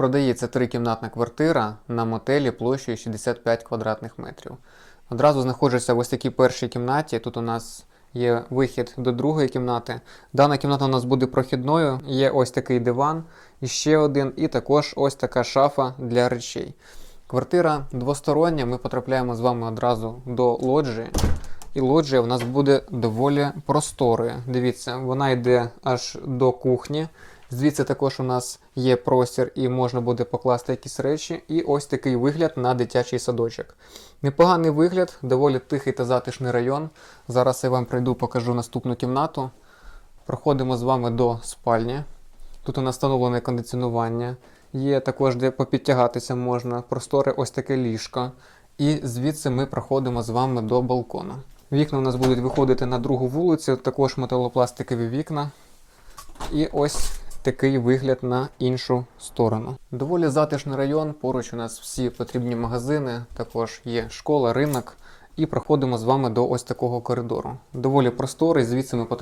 Продається трикімнатна квартира на мотелі площею 65 квадратних метрів. Одразу знаходжуся в ось такій першій кімнаті. Тут у нас є вихід до другої кімнати. Дана кімната у нас буде прохідною. Є ось такий диван, і ще один, і також ось така шафа для речей. Квартира двостороння. Ми потрапляємо з вами одразу до лоджії. І лоджія в нас буде доволі просторою. Дивіться, вона йде аж до кухні. Звідси також у нас є простір і можна буде покласти якісь речі. І ось такий вигляд на дитячий садочок. Непоганий вигляд, доволі тихий та затишний район. Зараз я вам прийду, покажу наступну кімнату. Проходимо з вами до спальні. Тут у нас встановлене кондиціонування. Є також де попідтягатися можна, просторе ось таке ліжко. І звідси ми проходимо з вами до балкону. Вікна у нас будуть виходити на другу вулицю, також металопластикові вікна. І ось такий вигляд на іншу сторону. Доволі затишний район. Поруч у нас всі потрібні магазини, також є школа, ринок. І проходимо з вами до ось такого коридору. Доволі просторий, звідси ми потрапляємо.